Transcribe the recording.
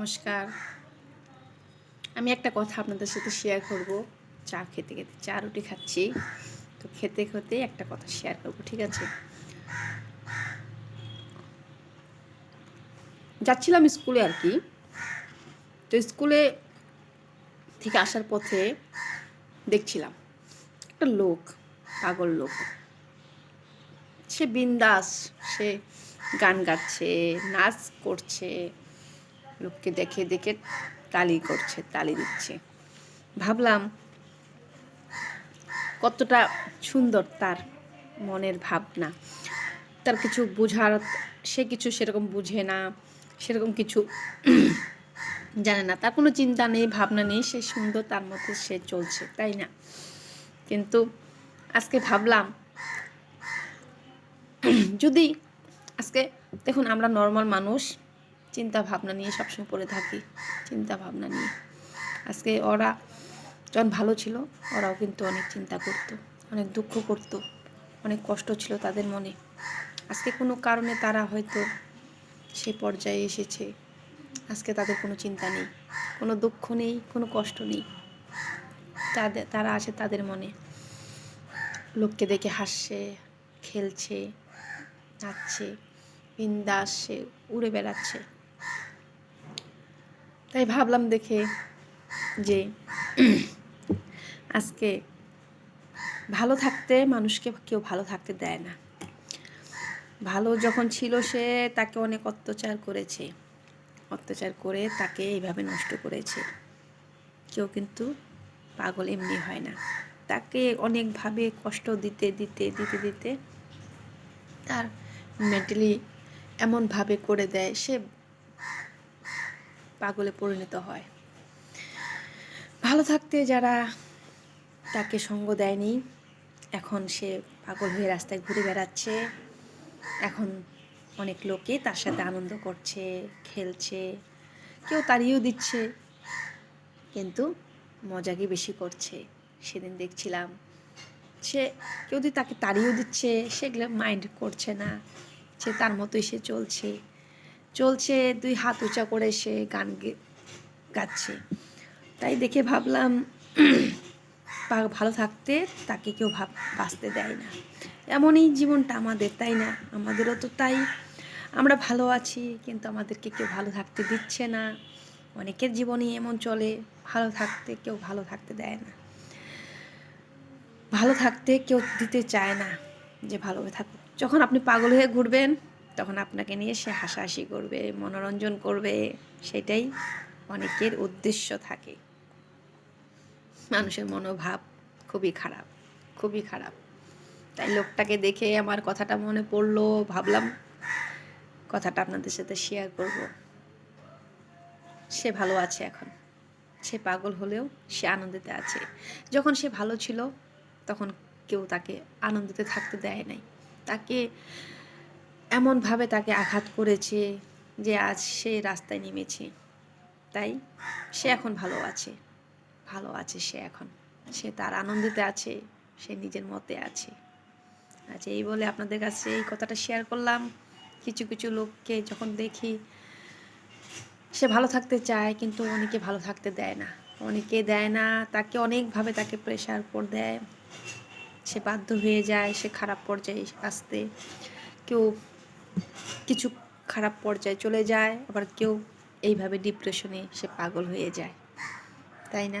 নমস্কার। আমি একটা কথা আপনাদের সাথে শেয়ার করব। চা খেতে খেতে, চা রুটি খাচ্ছি। তো খেতে খেতে একটা কথা শেয়ার করব, ঠিক আছে? যাচ্ছিলাম স্কুলে আর কি। তো স্কুলে থেকে আসার পথে দেখছিলাম একটা লোক, পাগল লোক। সে বিন্দাস, সে গান গাচ্ছে, নাচ করছে। লোককে দেখে দেখে তালি করছে, তালি দিচ্ছে। ভাবলাম, কতটা সুন্দর তার মনের ভাবনা। তার কিছু বোঝার, সে কিছু সেরকম বুঝে না, সেরকম কিছু জানে না। তার কোনো চিন্তা নেই, ভাবনা নেই, সে সুন্দর, তার মধ্যে সে চলছে, তাই না? কিন্তু আজকে ভাবলাম, যদি আজকে, দেখুন, আমরা নর্মাল মানুষ চিন্তা ভাবনা নিয়ে সবসময় পড়ে থাকি চিন্তা ভাবনা নিয়ে। আজকে ওরা যখন ভালো ছিল, ওরাও কিন্তু অনেক চিন্তা করতো, অনেক দুঃখ করতো, অনেক কষ্ট ছিল তাদের মনে। আজকে কোনো কারণে তারা হয়তো সে পর্যায়ে এসেছে, আজকে তাদের কোনো চিন্তা নেই, কোনো দুঃখ নেই, কোনো কষ্ট নেই। তাদের তারা আছে তাদের মনে। লোককে দেখে হাসছে, খেলছে, নাচছে, বিন্দাস উড়ে বেড়াচ্ছে। তাই ভাবলাম দেখে যে আজকে ভালো থাকতে মানুষকে কেউ ভালো থাকতে দেয় না। ভালো যখন ছিল সে তাকে অনেক অত্যাচার করেছে। অত্যাচার করে তাকে এইভাবে নষ্ট করেছে। কেউ কিন্তু পাগল এমনি হয় না। তাকে অনেকভাবে কষ্ট দিতে দিতে দিতে দিতে তার মেন্টালি এমনভাবে করে দেয়। সে পাগলে পরিণত হয়। ভালো থাকতে যারা তাকে সঙ্গ দেয়নি, এখন সে পাগল হয়ে রাস্তায় ঘুরে বেড়াচ্ছে। এখন অনেক লোকে তার সাথে আনন্দ করছে, খেলছে, কেউ তাড়িয়েও দিচ্ছে, কিন্তু মজাকে বেশি করছে। সেদিন দেখছিলাম, সে কেউ যদি তাকে তাড়িয়েও দিচ্ছে সেগুলো মাইন্ড করছে না, সে তার মতোই সে চলছে। চলছে, দুই হাত উঁচা করে সে গান গাচ্ছে। তাই দেখে ভাবলাম ভালো থাকতে তাকে কেউ ভাব বাঁচতে দেয় না। এমনই জীবনটা আমাদের, তাই না? আমাদেরও তো তাই। আমরা ভালো আছি, কিন্তু আমাদেরকে কেউ ভালো থাকতে দিচ্ছে না। অনেকের জীবনই এমন চলে, ভালো থাকতে কেউ ভালো থাকতে দেয় না। ভালো থাকতে কেউ দিতে চায় না যে ভালোভাবে থাকুক। যখন আপনি পাগল হয়ে ঘুরবেন তখন আপনাকে নিয়ে সে হাসাহাসি করবে, মনোরঞ্জন করবে, সেটাই অনেকের উদ্দেশ্য থাকে। মানুষের মনোভাব খুবই খারাপ খুবই খারাপ। তাই লোকটাকে দেখে আমার কথাটা মনে পড়ল, ভাবলাম কথাটা আপনাদের সাথে শেয়ার করব। সে ভালো আছে এখন। সে পাগল হলেও সে আনন্দিতে আছে। যখন সে ভালো ছিল, তখন কেউ তাকে আনন্দিতে থাকতে দেয় নাই। তাকে এমনভাবে তাকে আঘাত করেছে যে আজ সে রাস্তায় নেমেছে। তাই সে এখন ভালো আছে। ভালো আছে সে এখন। সে তার আনন্দিতে আছে, সে নিজের মতে আছে। আচ্ছা এই বলে আপনাদের কাছে এই কথাটা শেয়ার করলাম। কিছু কিছু লোককে যখন দেখি, সে ভালো থাকতে চায়, কিন্তু অনেকে ভালো থাকতে দেয় না। অনেকে দেয় না, তাকে অনেকভাবে তাকে প্রেশার করে দেয়। সে বাধ্য হয়ে যায়, সে খারাপ পর্যায়ে আসতে। কেউ কিছু খারাপ পর্যায়ে চলে যায়, আবার কেউ এইভাবে ডিপ্রেশনে সে পাগল হয়ে যায়। তাই না?